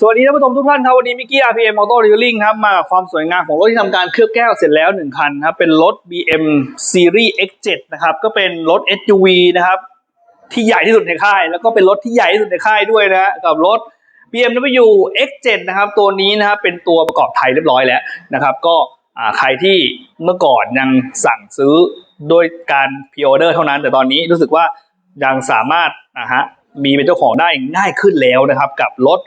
สวัสดีท่านผู้ชมทุกท่านครับวันนี้มิกกี้ RPM Auto Detailing ครับมากับความสวยงามของรถที่ทำการเคลือบแก้วเสร็จแล้ว 1 คันครับเป็นรถ BM Series X7 นะครับก็เป็นรถ SUV นะครับที่ใหญ่ที่สุดในค่าย แล้วก็เป็นรถที่ใหญ่ที่สุดในค่ายด้วยนะฮะกับรถ BMW X7 นะครับตัวนี้นะครับเป็นตัวประกอบไทยเรียบร้อยแล้วนะครับก็ใครที่เมื่อก่อนยังสั่งซื้อโดยการพ r ออเดอร์เท่านั้น แต่ตอนนี้รู้สึกว่ายังสามารถนะฮะมีเป็นเจ้าของได้ง่ายขึ้นแล้วนะครับกับรถ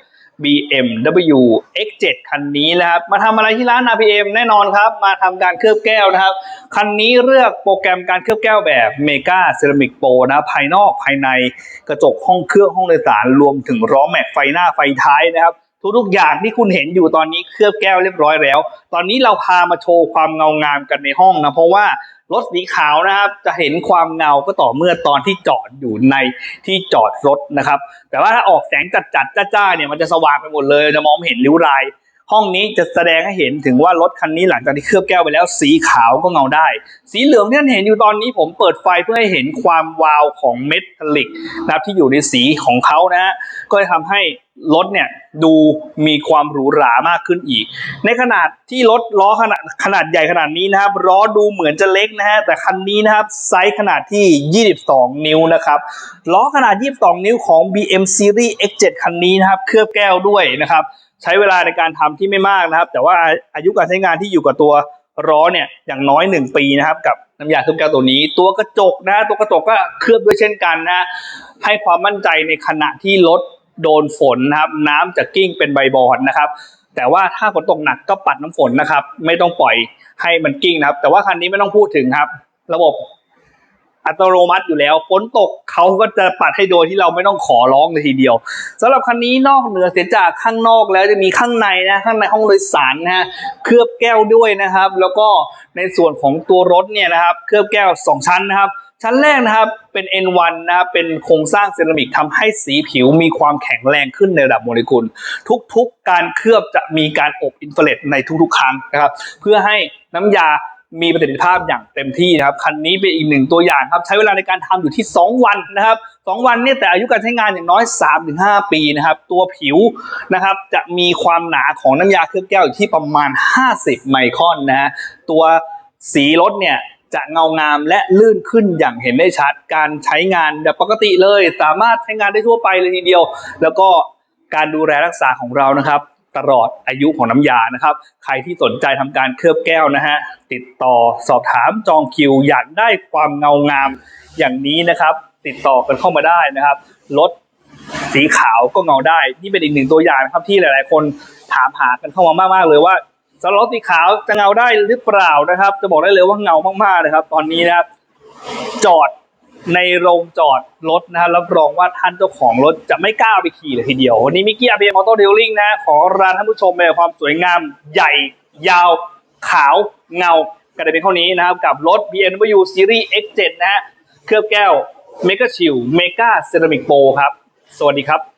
BMW X7 คันนี้นะครับมาทำอะไรที่ร้าน RPM แน่นอนครับ มาทำการเคลือบแก้วนะครับ คันนี้เลือกโปรแกรมการเคลือบแก้วแบบ Mega Ceramic Pro นะภายนอกภายในกระจกห้องเครื่องห้องโดยสารรวมถึงล้อแม็กไฟหน้าไฟท้ายนะครับ ทุกๆอย่างที่คุณเห็นอยู่ตอนนี้เคลือบแก้วเรียบร้อยแล้ว ตอนนี้เราพามาโชว์ความเงางามกันในห้องนะ เพราะว่ารถสีขาวนะครับจะเห็นความเงาก็ต่อเมื่อตอนที่จอดอยู่ในที่จอดรถนะครับ แต่ว่าถ้าออกแสงจัดๆจ้าๆเนี่ยมันจะสว่างไปหมดเลยจะมองไม่เห็นริ้วราย ห้องนี้จะแสดงให้เห็นถึงว่ารถคันนี้หลังจากที่เคลือบแก้วไปแล้ว สีขาวก็เงาได้ สีเหลืองที่ท่านเห็นอยู่ตอนนี้ผมเปิดไฟเพื่อให้เห็นความวาวของเมทัลลิกนะครับที่อยู่ในสีของเขานะฮะก็จะทำให้ รถเนี่ยดูมีความหรูหรามากขึ้นอีก ในขนาดที่รถล้อขนาดขนาดใหญ่ขนาดนี้นะครับล้อดูเหมือนจะเล็กนะฮะแต่คันนี้นะครับไซส์ขนาดที่ 22 นิ้วนะครับล้อขนาด 22 นิ้วของ BM Series X7 คันนี้นะครับเคลือบแก้วด้วยนะครับใช้เวลาในการทำที่ไม่มากนะครับ แต่ว่าอายุการใช้งานที่อยู่กับตัวล้อเนี่ยอย่างน้อย 1 ปีนะครับกับน้ำยาเคลือบแก้วตัวนี้ ตัวกระจกนะตัวกระจกก็เคลือบด้วยเช่นกันนะให้ความมั่นใจในขณะที่รถ โดนฝนนะครับ น้ำจะกิ้งเป็นใบบอลนะครับ แต่ว่าถ้าฝนตกหนักก็ปัดน้ำฝนนะครับ ไม่ต้องปล่อยให้มันกิ้งนะครับ แต่ว่าคันนี้ไม่ต้องพูดถึงครับ ระบบอัตโนมัติอยู่แล้วฝนตกเขาก็จะปัดให้โดยที่เราไม่ต้องขอร้องเลยทีเดียวสำหรับคันนี้นอกเหนือเสียจากข้างนอกแล้วจะมีข้างในนะข้างในห้องโดยสารนะฮะเคลือบแก้วด้วยนะครับ แล้วก็ในส่วนของตัวรถเนี่ยนะครับ เคลือบแก้ว 2 ชั้นนะครับ ชั้นแรกนะครับเป็น N1 นะครับเป็นโครงสร้างเซรามิกทำให้สีผิวมีความแข็งแรงขึ้นในระดับโมเลกุล ทุกๆ การเคลือบจะมีการอบอินฟราเรดในทุกๆ ครั้งนะครับเพื่อให้น้ำยามีประสิทธิภาพอย่างเต็มที่นะครับ คันนี้เป็นอีกหนึ่งตัวอย่างครับใช้เวลาในการทำอยู่ที่ 2 วันนะครับ 2 วันเนี่ยแต่อายุการใช้งานอย่างน้อย 3-5 ปีนะครับ ตัวผิวนะครับจะมีความหนาของน้ำยาเคลือบแก้วอยู่ที่ประมาณ 50 ไมครอนนะฮะตัวสีรถเนี่ย จะเงางามและลื่นขึ้นอย่างเห็นได้ชัด การใช้งานแบบปกติเลย สามารถใช้งานได้ทั่วไปเลยทีเดียว แล้วก็การดูแลรักษาของเรานะครับตลอดอายุของน้ำยานะครับ ใครที่สนใจทำการเคลือบแก้วนะฮะ ติดต่อสอบถามจองคิว อยากได้ความเงางามอย่างนี้นะครับ ติดต่อกันเข้ามาได้นะครับ รถสีขาวก็เงาได้ นี่เป็นอีกหนึ่งตัวอย่างนะครับที่หลาย ๆ คนถามหากันเข้ามามาก ๆ เลยว่า สำหรับรถสีขาวจะเงาได้หรือเปล่านะครับ จะบอกได้เลยว่าเงามากๆนะครับ ตอนนี้นะครับ จอดในโรงจอดรถนะฮะรับรองว่าท่านเจ้าของรถจะไม่กล้าไปขี่เลยทีเดียว วันนี้มิกกี้อาร์พีเอ็มออโต้เดลลิ่งนะ ขอลาท่านผู้ชมไปกับความสวยงามใหญ่ ยาว ขาว เงา กันในเพียงเท่านี้นะครับ กับรถ BMW Series X7 นะฮะ เคลือบแก้ว Mega Chill Mega Ceramic Pro ครับ สวัสดีครับ